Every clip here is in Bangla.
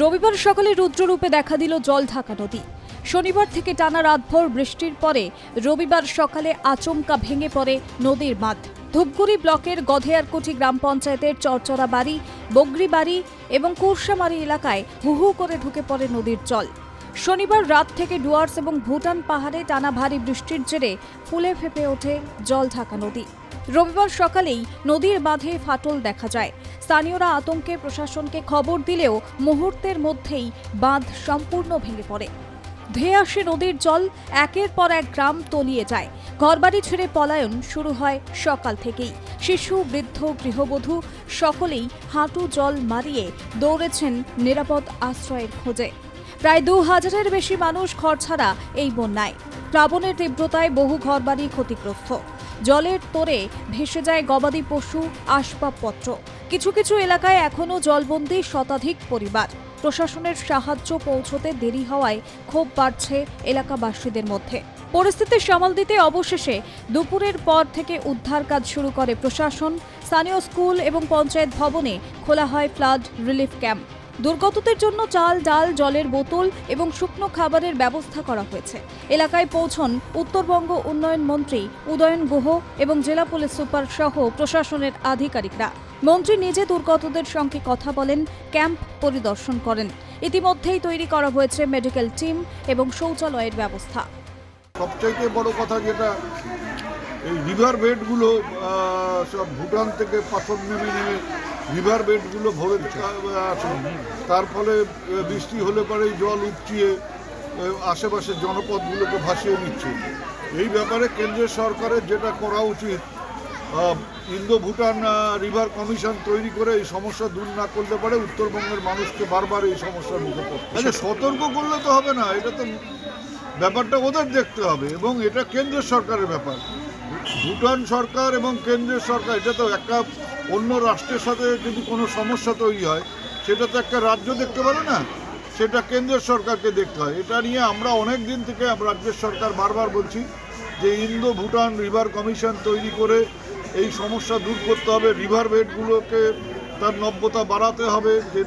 রবিবার সকালে রুদ্ররূপে দেখা দিল জল ঢাকা নদী। শনিবার থেকে টানা রাতভর বৃষ্টির পরে রবিবার সকালে আচমকা ভেঙে পড়ে নদীর বাঁধ ধূপগুড়ি ব্লকের গধেয়ারকুঠি গ্রাম পঞ্চায়েতের চরচরা বাড়ি বগরি বাড়ি এবং কুরসামারি এলাকায় হু হু করে ঢুকে পড়ে নদীর জল। শনিবার রাত থেকে ডুয়ার্স এবং ভুটান পাহাড়ে টানা ভারী বৃষ্টির জেরে ফুলে ফেপে ওঠে জল ঢাকা নদী। রবিবার সকালেই নদীর বাঁধে ফাটল দেখা যায়। স্থানীয়রা আতঙ্কে প্রশাসনকে খবর দিলেও মুহূর্তের মধ্যেই বাঁধ সম্পূর্ণ ভেঙে পড়ে। ধেয়ে আসে নদীর জল, একের পর এক গ্রাম তলিয়ে যায়। ঘরবাড়ি ছেড়ে পলায়ন শুরু হয় সকাল থেকেই। শিশু, বৃদ্ধ, গৃহবধূ সকলেই হাঁটু জল মারিয়ে দৌড়েছেন নিরাপদ আশ্রয়ের খোঁজে। প্রায় দু হাজারের বেশি মানুষ ঘর ছাড়া এই বন্যায়। প্লাবনের তীব্রতায় বহু ঘরবাড়ি ক্ষতিগ্রস্ত। জলের তোরে ভেসে যায় গবাদি পশু, আসবাবপত্র। কিছু কিছু এলাকায় এখনও জলবন্দী শতাধিক পরিবার। প্রশাসনের সাহায্য পৌঁছতে দেরি হওয়ায় ক্ষোভ বাড়ছে এলাকাবাসীদের মধ্যে। পরিস্থিতি সামাল দিতে অবশেষে দুপুরের পর থেকে উদ্ধার কাজ শুরু করে প্রশাসন, স্থানীয় স্কুল এবং পঞ্চায়েত ভবনে খোলা হয় ফ্লাড রিলিফ ক্যাম্প। দুর্গতদের জন্য চাল, ডাল, জলের বোতল এবং শুকনো খাবারের ব্যবস্থা করা হয়েছে। এলাকায় পৌঁছন উত্তরবঙ্গ উন্নয়ন মন্ত্রী উদয়ন গুহ এবং জেলা পুলিশ সুপার সহ প্রশাসনের আধিকারিকরা। মন্ত্রী নিজে দুর্গতদের সঙ্গে কথা বলেন, ক্যাম্প পরিদর্শন করেন। ইতিমধ্যেই তৈরি করা হয়েছে মেডিকেল টিম এবং শৌচালয়ের ব্যবস্থা। সবচাইতে বড় কথা যেটা, এই রিভার বেডগুলো সব ভুটান থেকে পাথর নেমে নেমে রিভার বেডগুলো ভরে আছে তার ফলে বৃষ্টি হলে পরে জল উপচিয়ে আশেপাশের জনপদগুলোকে ভাসিয়ে নিচ্ছে এই ব্যাপারে কেন্দ্রীয় সরকারের যেটা করা উচিত ইন্দো ভুটান রিভার কমিশন তৈরি করে এই সমস্যা দূর না করতে পারে উত্তরবঙ্গের মানুষকে বারবার এই সমস্যার মুখে পড়তে আচ্ছা সতর্ক করলে তো হবে না এটা তো ব্যাপারটা ওদের দেখতে হবে এবং এটা কেন্দ্রের সরকারের ব্যাপার। ভুটান সরকার এবং কেন্দ্রের সরকার এটা তো একটা অন্য রাষ্ট্রের সাথে যদি কোনো সমস্যা তৈরি হয় সেটা তো একটা রাজ্য দেখতে পারে না সেটা কেন্দ্রের সরকারকে দেখতে হয়। এটা নিয়ে আমরা অনেক দিন থেকে রাজ্যের সরকার বারবার বলছি যে ইন্দো ভুটান রিভার কমিশন তৈরি করে এই সমস্যা দূর করতে হবে রিভার বেডগুলোকে তার নব্যতা বাড়াতে হবে, যে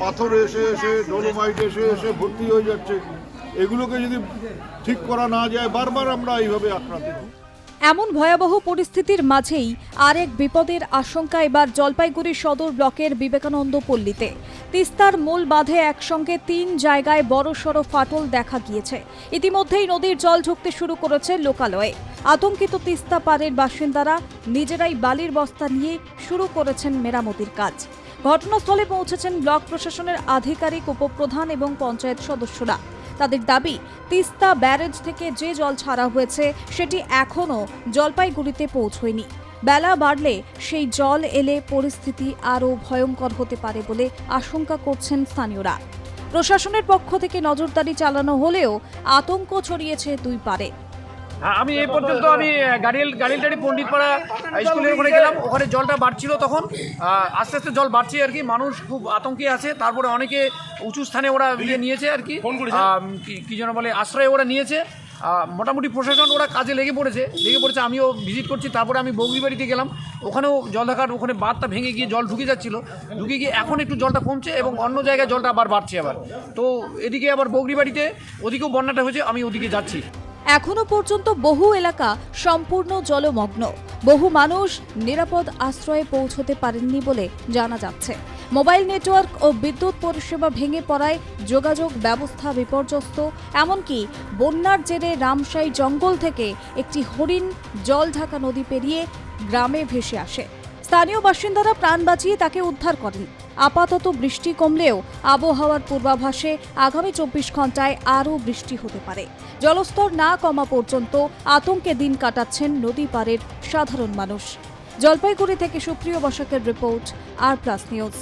পাথর এসে এসে ডোলোমাইট এসে এসে ভর্তি হয়ে যাচ্ছে এগুলোকে যদি ঠিক করা না যায়, বারবার আমরা এইভাবে আক্রান্ত হই। এমন ভয়াবহ পরিস্থিতির মাঝেই আরেক বিপদের আশঙ্কা এবার জলপাইগুড়ি সদর ব্লকের বিবেকানন্দ পল্লীতে তিস্তার মূল বাঁধে একসঙ্গে তিন জায়গায় বড়সড় ফাটল দেখা গিয়েছে। ইতিমধ্যেই নদীর জল ঢুকতে শুরু করেছে লোকালয়ে। আতঙ্কিত তিস্তা পাড়ের বাসিন্দারা নিজেরাই বালির বস্তা নিয়ে শুরু করেছেন মেরামতির কাজ। ঘটনাস্থলে পৌঁছেছেন ব্লক প্রশাসনের আধিকারিক, উপপ্রধান এবং পঞ্চায়েত সদস্যরা। তাদের দাবি, তিস্তা ব্যারেজ থেকে যে জল ছাড়া হয়েছে, সেটি এখনও জলপাইগুড়িতে পৌঁছয়নি। বেলা বাড়লে সেই জল এলে পরিস্থিতি আরও ভয়ঙ্কর হতে পারে বলে আশঙ্কা করছেন স্থানীয়রা। প্রশাসনের পক্ষ থেকে নজরদারি চালানো হলেও আতঙ্ক ছড়িয়েছে দুই পারে হ্যাঁ আমি এই পর্যন্ত আমি গাড়িল গাড়িলটারি পণ্ডিতপাড়া স্কুলের ওখানে গেলাম। ওখানে জলটা বাড়ছিল তখন। আস্তে আস্তে জল বাড়ছে আর কি। মানুষ খুব আতঙ্কে আছে। তারপরে অনেকে উঁচু স্থানে ওরা ইয়ে নিয়েছে আর কি। কি- যেন বলে আশ্রয় ওরা নিয়েছে। মোটামুটি প্রশাসন ওরা কাজে লেগে পড়েছে। লেগে পড়েছে আমিও ভিজিট করছি। তারপরে আমি বগরিবাড়িতে গেলাম। ওখানেও জল দেখার ওখানে বাঁধটা ভেঙে গিয়ে জল ঢুকে যাচ্ছিল। ঢুকে গিয়ে এখন একটু জলটা কমছে এবং অন্য জায়গায় জলটা আবার বাড়ছে আবার। তো এদিকে আবার বগরিবাড়িতে ওদিকেও বন্যাটা হয়েছে আমি ওদিকে যাচ্ছি। এখনও পর্যন্ত বহু এলাকা সম্পূর্ণ জলমগ্ন। বহু মানুষ নিরাপদ আশ্রয়ে পৌঁছতে পারেননি বলে জানা যাচ্ছে। মোবাইল নেটওয়ার্ক ও বিদ্যুৎ পরিষেবা ভেঙে পড়ায় যোগাযোগ ব্যবস্থা বিপর্যস্ত, এমনকি বন্যার জেরে রামসাই জঙ্গল থেকে একটি হরিণ জল ঢাকা নদী পেরিয়ে গ্রামে ভেসে আসে। স্থানীয় বাসিন্দারা প্রাণ বাঁচিয়ে তাকে উদ্ধার করেন। আপাতত বৃষ্টি কমলেও আবহাওয়ার পূর্বাভাসে আগামী চব্বিশ ঘন্টায় আরও বৃষ্টি হতে পারে। জলস্তর না কমা পর্যন্ত আতঙ্কে দিন কাটাচ্ছেন নদী পাড়ের সাধারণ মানুষ। জলপাইগুড়ি থেকে সুপ্রিয় বসাকের রিপোর্ট, আর প্লাস নিউজ।